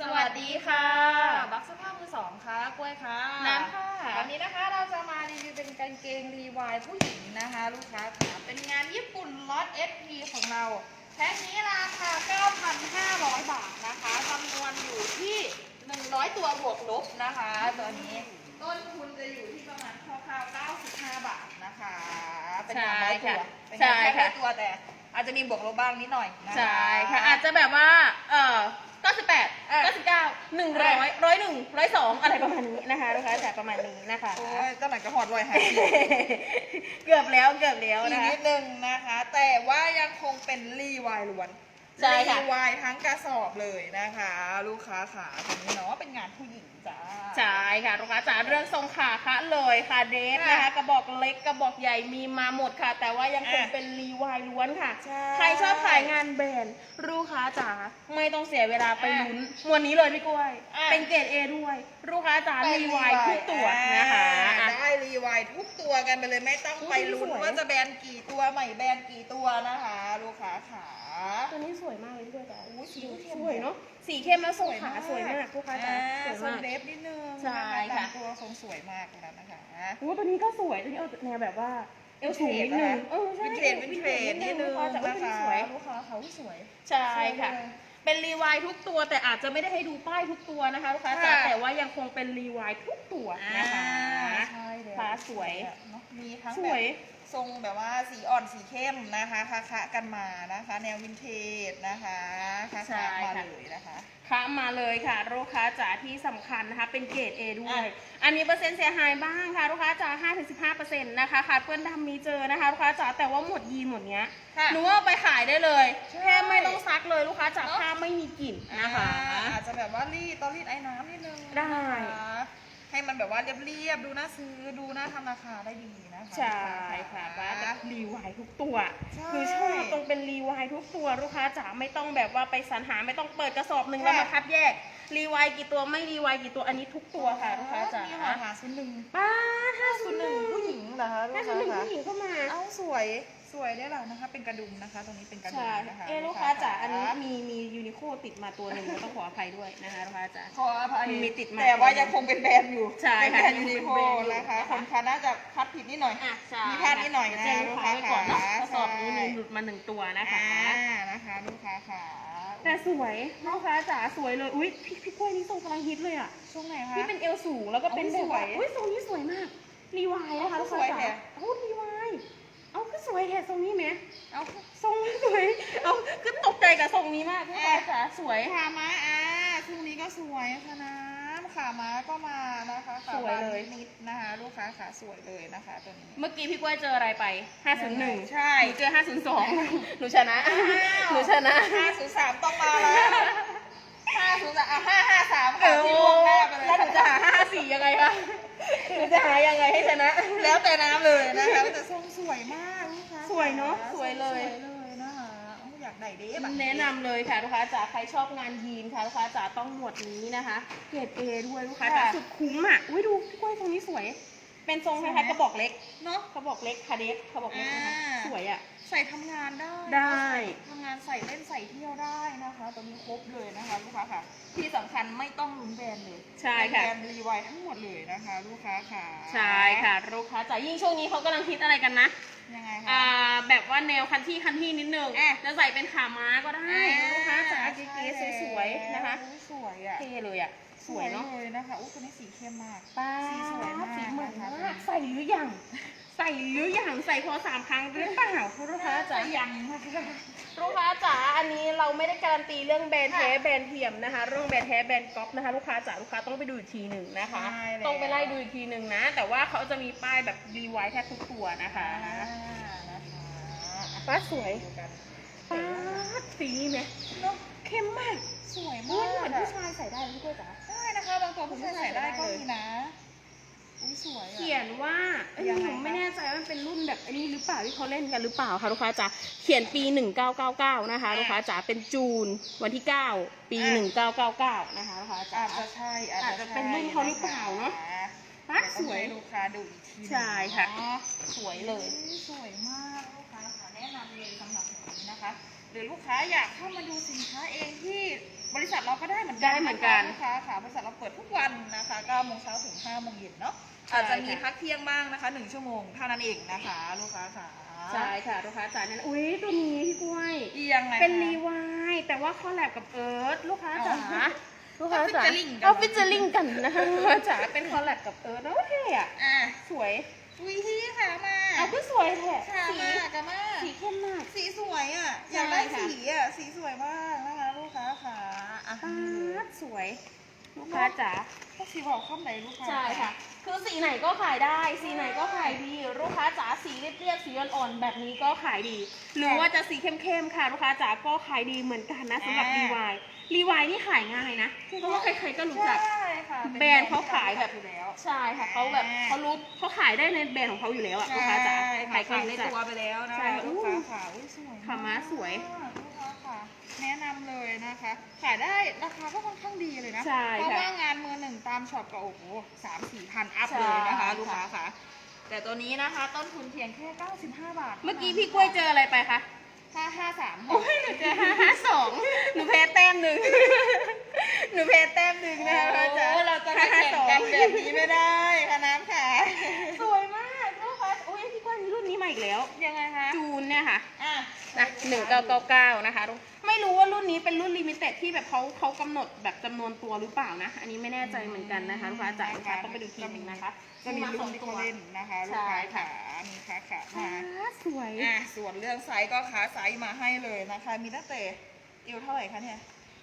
สวัสดีค่ะบักเสื้อผ้ามือสองค่ะกล้วยค่ะน้ำค่ะวันนี้นะคะเราจะมารีวิวเป็นกางเกงรีวายผู้หญิงนะคะ ลูกค้าค่ะเป็นงานญี่ปุ่นล็อต SP ของเราแพ็คนี้ราคา 9,500 บาทนะคะจำนวนอยู่ที่ 100 ตัวบวกลบนะคะตัวนี้ต้นทุนจะอยู่ที่ประมาณคร่าวๆ95 บาทนะคะเป็นงานร้อยตัวเป็นงานแค่ร้อยตัวแต่อาจจะมีบวกลบบ้างนิดหน่อยนะคะใช่ค่ะอาจจะแบบว่าเอ่อ 98เออ99 100 101 102 อะไรประมาณนี้นะคะลูกค้าจากประมาณนี้นะคะ โอ้ยตั้งแต่กระหอดไวหายเกือบแล้วเกือบแล้วอีกนะคะ นิดนึงนะคะ แต่ว่ายังคงเป็นรีวายล้วน ใช่ค่ะ รีวายทั้งกระสอบเลยนะคะ ลูกค้าขาตรงนี้เนาะเป็นงานผู้หญิงจ้า ใช่ค่ะลูกค้าจ๋าเรื่องทรงขาคะเลยค่ะเดฟนะคะค่ะกระบอกเล็กกระบอกใหญ่มีมาหมดค่ะ แต่ว่ายังคงอะเป็นรีวายล้วนค่ะใช่ใครชอบขายงานแบรนด์ลูกค้าจ๋าไม่ต้องเสียเวลาไปอะลุ้นวันนี้เลยพี่กล้วย อะ เป็นเกรดเอด้วยลูกค้าจ๋าไปรีวายทุกตัวนะคะอ่าอะได้รีวายทุกตัวกันไปเลยไม่ต้องไปลุ้นอุ๊ยสวย ว่าจะแบรนด์กี่ตัวใหม่แบรนด์กี่ตัวนะคะ ลูกค้าขา ตัวนี้สวยมากเลยพี่กล้วยจ๋าอุ๊ยสีเข้มสวยเนาะ สีเข้มแล้วทรงขาสวยมากลูกค้าจ๋าอ่าสทวยรงมากเดฟนิดนึงใช่นค่ะบางตัวทรงสวยมากเลยนะคะ โอ้ตัวนี้ก็สวย ตัวนี้เอาแนวแบบว่าเอวสูงนิดนึงเออใช่วินเทจวินเทจนิดนึงลูกค้าจ๋านะตัวนี้คะสวย ลูกค้าเขาสวย ใช่ค่ะสวยเลยเป็นรีวายทุกตัวแต่อาจจะไม่ได้ให้ดูป้ายทุกตัวนะคะลูกค้าจ๋าค่ะ แต่ว่ายังคงเป็นรีวายทุกตัวนะคะ ใช่เลยฟ้าสวย เนอะมีทั้งสแบวบย ทรงแบบว่าสีอ่อนสีเข้มนะคะคะคะกันมานะคะ แนววินเทจนะคะคะใช่คะมาค่ะ เลยนะคะค้ามาเลยค่ะ ลูกค้าจ๋าที่สำคัญนะคะ เป็นเกรด A ด้วย อะ อันนี้เปอร์เซ็นต์เสียหายบ้างค่ะ ลูกค้าจ๋า5-15%นะคะขาดเปื้อนดำมีเจอนะคะ ลูกค้าจ๋าแต่ว่าหมดยีนหมดเนี้ย ค่ะ หนูว่าเอาไปขายได้เลย ใช่แค่ไม่ต้องซักเลยลูกค้าจ๋าเนอะ ผ้าไม่มีกลิ่นนะคะ อ่าอาจจะแบบว่ารีดตอนรีดไอ้น้ำนิดนึงได้ นะคะ ให้มันแบบว่าเรียบๆดูน่าซื้อดูน่าทำราคาได้ดีนะคะใช่ค่ะบ้านแบบรีวายทุกตัวใช่คือชอบตรงเป็นรีวายทุกตัวลูกค้าจ๋าไม่ต้องแบบว่าไปสรรหาไม่ต้องเปิดกระสอบหนึ่งค่ะแล้วมาคัดแยกรีวายกี่ตัวไม่รีวายกี่ตัวอันนี้ทุกตัวค่ะลูกค้าจ๋ามีหาหาศูนย์หนึ่งป้าห้าศูศูนนย์ย์หหนึ่นึ่งงผู้หญิงเหรอคะลูกห้าศูค้านย์หนึ่งคะผู้หญิงเข้ามาเอ้าสวย สวยได้แล้วนะคะ เป็นกระดุมนะคะ ตรงนี้เป็นกระดุมใช่นะคะเอะลูกค้าจ๋าอันนี้มีมียูนิโคติดมาตัวหนึ่งต้องขออภัยด้วยนะคะลูกค้าจ๋าขออภัยมีติดมาแต่ว่ายังคงเป็นแบรนด์อยู่ใช่เป็นค่ะแบรนด์ยูนิโคยังเป็นแบรนด์อยู่นะคะนะคะคนค้าน่าจะคัดผิดนิดหน่อยอะใช่มีพลาดนิดหน่อยนะแจ้งลูกค้าไว้ก่อนเนาะลูกค้ากระสอบนี้ค่ะมีหลุดมาหนึ่งตัวนะคะอ่านะคะลูกค้าค่ะแต่สวยลูกค้าจ๋าสวยเลยอุ้ยพี่พี่กล้วยนี่ทรงกำลังฮิตเลยอะช่วงไหนคะที่เป็นเอวสูงแล้วก็เป็นโอ้แบบสวยว่าอุ้ยทรงนี้สวยมากรีวายนะคะเอาลูกสค้าวยจ๋าแท้เอารีวายเอาก็ สวยแท้ทรงนี้ไหมเอาทรงนี้สวย เอาคือตกใจกับทรงนี้มากลูกค้าจ๋าสวย ขาม้าอ่าช่วงนี้ก็สวยค่ะน้ำขาม้าก็มานะคะขาสวยเลย นิดๆนะคะ ลูกค้าขาสวยเลยนะคะตัวนี้ เมื่อกี้พี่กล้วยเจออะไรไป 501ใช่ หนูเจอ 502 หนูชนะอ้าวหนูชนะ ห้าศูนย์สามต้องมาแล้วห้าศูนย์สามอะห้าห้าสามเอค่ะอที่รวมหน้าไปเลยแล้วหนูจะหา 54 ยังไงคะหนูจะหายังไงให้ชนะ แล้วแต่น้ำเลยนะคะแต่ทรงสวยมากลูกค้า สวยเนอะทรงสวยเลย สวยเลยนะคะโอ้อยากได้เด้แบบแนะนำเลยค่ะลูกค้าจ๋าใครชอบงานยีนค่ะลูกค้าจ๋าต้องหมวดนี้นะคะ เกรดเอด้วยลูกค้าจ๋าสุดคุ้มอะอุ้ยดูพี่กล้วยตรงนี้สวย เป็นทรงคล้ายๆกระบอกเล็กเนาะ กระบอกเล็กคาเดสกระบอกเล็กนะคะอ่า สวยอะ ใส่ทำงานได้ได้ ทำงานใส่เล่นใส่เที่ยวได้นะคะตัวนี้ครบเลยนะคะลูกค้าค่ะ ที่สำคัญไม่ต้องลุ้นแบรนด์เลยใช่ค่ะแบรนด์รีไวทั้งหมดเลยนะคะ ลูกค้าค่ะ ใช่ค่ะลูกค้าจ๋ายิ่งช่วงนี้เขากำลังคิดอะไรกันนะ ยังไงอ่าคะแบบว่าแนวคันที่คันที่นิดนึงอะ จะใส่เป็นขาม้าก็ได้ลูกค้าจ๋าเก๋ๆใช่สวยๆนะคะโอ้สวยอะเท่เลยอะสวยเนาะเลยนะคะอุ้ตัวนี้สีเข้มมากป้าสีสวยมากสีเหมือนนะคะมากใส่หรือยัง ใส่หรือยังใส่พอสามครั้งหรือเปล่าลูกค้าจ๋ายังนะคะลูกค้าจ๋าอันนี้เราไม่ได้การันตีเรื่องแบรนด์แท้ค่ะแบรนด์เทียมนะคะ เรื่องแบรนด์แท้แบรนด์ก๊อปนะคะลูกค้าจ๋าลูกค้าต้องไปดูอีกทีหนึ่งนะคะ ใช่แล้ว ต้องไปไล่ดูอีกทีหนึ่งนะ แต่ว่าเขาจะมีป้ายแบบรีไวท์แทบทุกตัวนะคะอ่านะคะป้าสวยดูกันป้าดสีนี้ไหมเนาะเข้มมากสวยอุ้มายกเหมือนอะผู้ชายใส่ได้เลยพี่กล้วยจ๋าได้นะคะ บางตัวผู้ชายใส่ได้ก็มีนะ อุ้ยสวยอะ เขียนว่าเอ้ยยังไงผมไม่คะแน่ใจว่ามันเป็นรุ่นแบบอันนี้หรือเปล่าที่เขาเล่นกันหรือเปล่าคะลูกค้าจ๋าเขียนปี 1999 นะคะอะลูกค้าจ๋าเป็นจูนวันที่ 9 ปีอะ1999 นะคะลูกค้าจ๋า อาจจะใช่อาจอาจจะจะเป็นรุ่นเขาหรือเปล่าเนอะป้าป้าสสววยยลูกค้าดูอีกทีหนึ่งใช่ค่ะ เนาะสวยเลยสวยมากลูกค้าค่ะแนะนำเลยสำหรับหนูนะคะ หรือลูกค้าอยากเข้ามาดูสินค้าเองที่บริษัทเราก็ได้เหมือนกันได้เหมือนกันลูกค้าค่ะบริษัทเราเปิดทุกวันนะคะ9โมงเช้าถึง5โมงเย็นเนาะใช่ อาจจะมีค่ะพักเที่ยงบ้างนะคะ1ชั่วโมงเท่านั้นเองนะคะลูกค้าค่ะใช่ค่ะลูกค้าจ๋าเนี่ยอุ้ยตัวนี้พี่กล้วยอียังไงเป็นคะรีวายแต่ว่าคอลแลบกับเอิร์ธลูกค้าจ๋าอ๋อลูกค้าจ๋าเอา featuring กันเอาฟิชเจอริงกันนะคะลูกค้าจ๋าเป็นคอลแลบกับเอิร์ธโอเคอะอะสวยวิธีค่ะมาเอาก็สวยแท้ค่ะสีมากะมาสีเข้มมากสีสวยอะใช่อยากได้ค่ะสีอะสีสวยมากนะคะลูกค้าค่ะอะปาดสวย ลูกค้าจ๋าพวกสีบอกข้ามไหนลูกค้าใช่ค่ะ คือสีไหนก็ขายได้ สีไหนก็ขายดี ลูกค้าจ๋าสีเรียบๆสีอ่อนๆแบบนี้ก็ขายดี หรือว่าจะสีเข้มๆค่ะ ลูกค้าจ๋าก็ขายดีเหมือนกันนะสำหรับรีวายรีวายนี่ขายง่ายนะ เพราะว่าใครๆก็รู้จัก ใช่ค่ะแบรนด์เขาขายแบบอยู่แล้ว ใช่ค่ะเขาแบบเขารู้เขาขายได้ในแบรนด์ของเขาอยู่แล้วอะลูกค้าจ๋าใครก็ขายในรู้จักตัวไปแล้วนะใช่คะค่ะลูกค้าค่ะอุ้ยสวยขาม้าสวย แนะนำเลยนะคะ ขายได้ราคาก็ค่อนข้างดีเลยนะ ใช่เพราะค่ะว่างานมือหนึ่งตามช็อปก็โอ้โหสามสี่พันอัพใช่เลยนะคะค่ะลูกค้าค่ะ แต่ตัวนี้นะคะ ต้นทุนเพียงแค่ 95 บาทเมื่อกี้พี่กล้วยเจออะไรไปคะห้าห้าสามโอ้ยหนูเจอห้าห้าสอง หนูเพแต้มหนึ่ง หนูเพแต้มหนึ่งนะคะโอ้จ๊ะเราจะมาแข่งกันแบบนี้ไม่ได้ค่ะน้ำค่ะ สวยมากลูกค้าอุ้ยพี่กล้วยมีรุ่นนี้มาอีกแล้ว ยังไงคะ จูนเนี่ยค่ะอะ นะหนึ่งเก้าเก้าเก้านะคะทุกไม่รู้ว่ารุ่นนี้เป็นรุ่นลิมิเต็ดที่แบบเขาเขากำหนดแบบจำนวนตัวหรือเปล่านะ อันนี้ไม่แน่ใจเหมือนกันนะคะลูกค้าจ๋าลูกค้าต้องไปดูทีหนึงนะคะก็มีรุ่นที่เขาเล่นนะคะลูกค้าค่ะมีค่ะค่ะอ่ามาสวยอะส่วนเรื่องไซส์ก็ค้าไซส์มาให้เลยนะคะ มีตั้งแต่เอวเท่าไหร่คะเนี่ย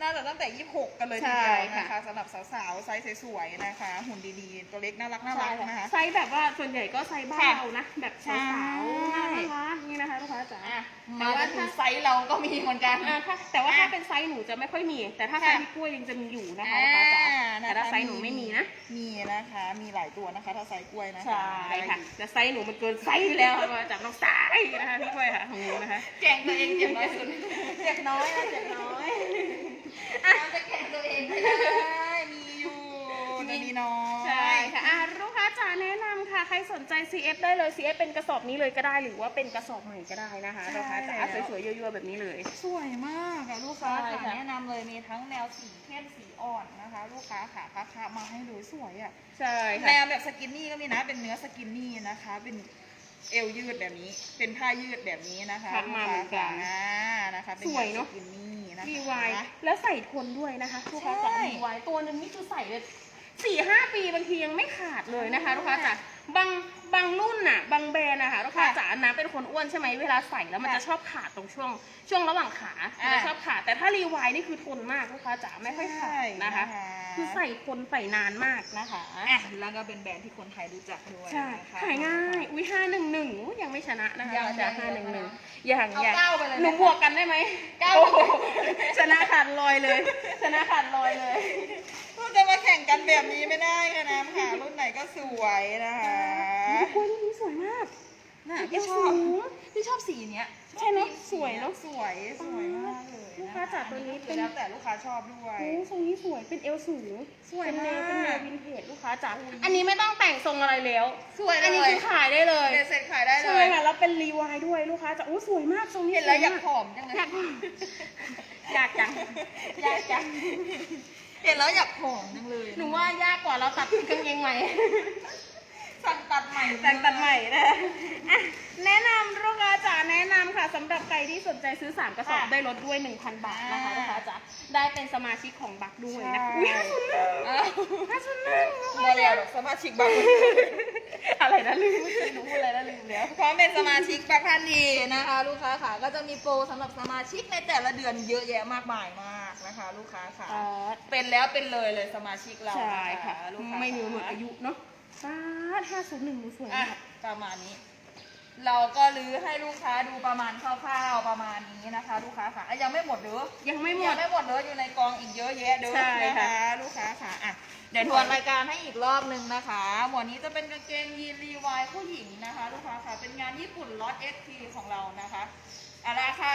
น่าจะตั้งแต่ 26 กันเลยทีเดียวนะคะสำหรับสาวๆ ไซส์สวยๆ นะคะ หุ่นดีๆ ตัวเล็กน่ารักน่ารัใช่กนะคะค่ะไซส์แบบว่าส่วนใหญ่ก็ไซส์บ้านค่ะเรานะ แบบใช่สาวๆน่ารักนี่นะคะลูกค้าจ๋า อะแต่มาว่าถึถ้า งไซส์เราก็มีเหมือนกัน อ่าถ้าแต่ว่าถ้าอะเป็นไซส์หนูจะไม่ค่อยมี แต่ถ้าไซค่ะ ส์พี่กล้วยยังจะมีอยู่นะคะลูกค้าจ๋าอ่าแต่ถ้าไซส์หนูไม่มีนะ มีนะคะ มีหลายตัวนะคะ ถ้าไซส์กล้วยนะคะใช่ค่ะแต่ไซส์หนูมันเกินไซส์อยู่แล้วค่ะจากน้องสายนะคะพี่กล้วยค่ะของหนูนะคะ แก่งตัวเองเจ็บน้อยสุด เจ็บน้อยนะเจ็บน้อย เราจะแก่งตัวเองไม่ได้มีอยู่แต่มีน้อยใช่ค่ะอะลูกค้าจ๋าแนะนำค่ะ ใครสนใจ CF ได้เลย CF เป็นกระสอบนี้เลยก็ได้ หรือว่าเป็นกระสอบใหม่ก็ได้นะคะลูกค้าจ๋าสวยๆยั่วๆแบบนี้เลย สวยมากอะลูกค้าใช่ค่ะค่ะ แนะนำเลยมีทั้งแนวสีเข้มสีอ่อนนะคะ ลูกค้าค่ะพักค้ามาให้ดูสวยอะใช่แนค่ะวแบบสกินนี่ก็มีนะเป็นเนื้อสกินนี่นะคะ เป็น เอวยืดแบบนี้ เป็นผ้ายืดแบบนี้นะคะทักมาเหมือนกันลูค้าค่ะนะคะเป็นสวยเนอะสกินนี่นะคะรีวายแล้วใส่ทนด้วยนะคะลูกค้าจ๋าใช่รีวายตัวหนึงนี่คือใส่เลยสี่ห้าปีบางทียังไม่ขาดเลยนะคะ ลูกค้าจ๋า บางบางรุ่นน่ะ บางแบรนด์นะคะลูกค้าจ๋านะเป็นคนอ้วนใช่ไหมเวลาใส่แล้วมันจะชอบขาดตรงช่วง ช่วงระหว่างขามันจะชอบขาดแต่ถ้ารีวายนี่คือทนมากลูกค้าจ๋าไม่ค่อยขาดนะคะ คือใส่ทนใส่นานมากนะคะ อะแล้วก็เป็นแบรนด์ที่คนไทยรู้จักด้วยใช่นะคะ ขายง่าย อุ้ยห้าหนึ่งหนึ่งยังไม่ชนะนะคะยังอาจารย์ยังห้าหนึ่งหนึ่งยังอย่างเอาอย่างเก้าไปเลยหนูไหมบวกกันได้ไหมเก้า โอ้โหชนะขาดลอยเลย ชนะขาดลอยเลย ก็จะมาแข่งกันแบบนี้ไม่ได้ค่ะน้ำค่ะ รุ่นไหนก็สวยนะคะกล้วยลูกนี้สวยมากน่ะเอพี่วชสูอบงพี่ชอบสีเนี้ยใช่เนอะชอบสวยเนอะสวยสวยมากเลยลูกค้าจ๋าตัวนี้เป็นแล้วแต่ลูกค้าชอบด้วยโอ้ทรงนี้สวยเป็นเอวสูงสวยเป็นแนวมากเป็นแนววินเทจลูกค้าจ๋าอันนี้ไม่ต้องแต่งทรงอะไรแล้ว สวยเลยอันนี้คือขายได้เลยเบ็ดเสร็จขายได้เลใช่ยค่ะแล้วเป็นรีวายด้วยลูกค้าจ๋าโอ้สวยมากทรงนี้เห็นแล้วอยากสผอมจังเลยอยากอยากจังอยากจัง เห็นแล้วอยากผอมจังเลย หนูว่ายากกว่าเราตัดกางเกงใหม่สั่งตัดใหม่ แต่งตัดใหม่นะอะแนะนำลูกค้าจ๋าแนะนำค่ะสำหรับใครที่สนใจซื้อ 3 กระสอบได้ลดด้วย 1,000 บาทนะคะลูกค้าจ๋าได้เป็นสมาชิกของบักด้วยนะอุ้ยห้าศูนย์หนึ่งอ้าวห้าศูนย์หนึ่งลูกโมค้าเดจ๋าลสมาชิกบัคอะไรนะลืมเมื่อกี้หนูพูดอะไรนะลืมแล้ว พร้อมเป็นสมาชิกบัคพันดีนะคะ ลูกค้าค่ะก็จะมีโปรสำหรับสมาชิกในแต่ละเดือนเยอะแยะมากมายมากนะคะ ลูกค้าค่ะ เป็นแล้วเป็นเลยเลยสมาชิกเราใช่ค่ะ ลูกค้าไม่มีหมดอายุเนาะ ป้าห้าศูนย์หนึ่งสวยอะมากประมาณนี้ เราก็รื้อให้ลูกค้าดูประมาณคร่าวๆประมาณนี้นะคะ ลูกค้าค่ะอะยังไม่หมดเด้อยังไม่หมยัด งไม่หมดเด้ออยู่ในกองอีกเยอะแยะเด้อใช่นะค่ะ คะลูกค้าค่ะอะเดี๋ยวทวนรายการให้อีกรอบหนึ่งนะคะ หมวดนี้จะเป็นกางเกงยีนรีวายผู้หญิงนะคะ ลูกค้าค่ะเป็นงานญี่ปุ่นล็อต XT ของเรานะคะอะราคา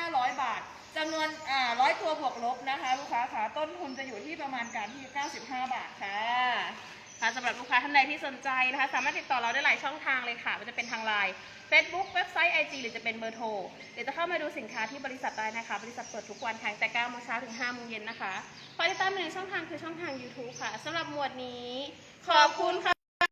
9,500 บาทจำนวนอ่าร้อยตัวบวกลบนะคะ ลูกค้าค่ะต้นทุนจะอยู่ที่ประมาณการที่ 95 บาทค่ะ คะสำหรับลูกค้าท่านใดที่สนใจนะคะ สามารถติดต่อเราได้หลายช่องทางเลยค่ะไม่ว่าจะเป็นทางไลน์ Facebook เว็บไซต์ IG หรือจะเป็นเบอร์โทรเดี๋ยวจะเข้ามาดูสินค้าที่บริษัทได้นะคะ บริษัทเปิดทุกวันค่ะแต่9โมงเช้าถึง5โมงเย็นนะคะฝากติดตามในช่องทางคือช่องทาง YouTube ค่ะสำหรับหมวดนี้ ขอบคุณค่ะ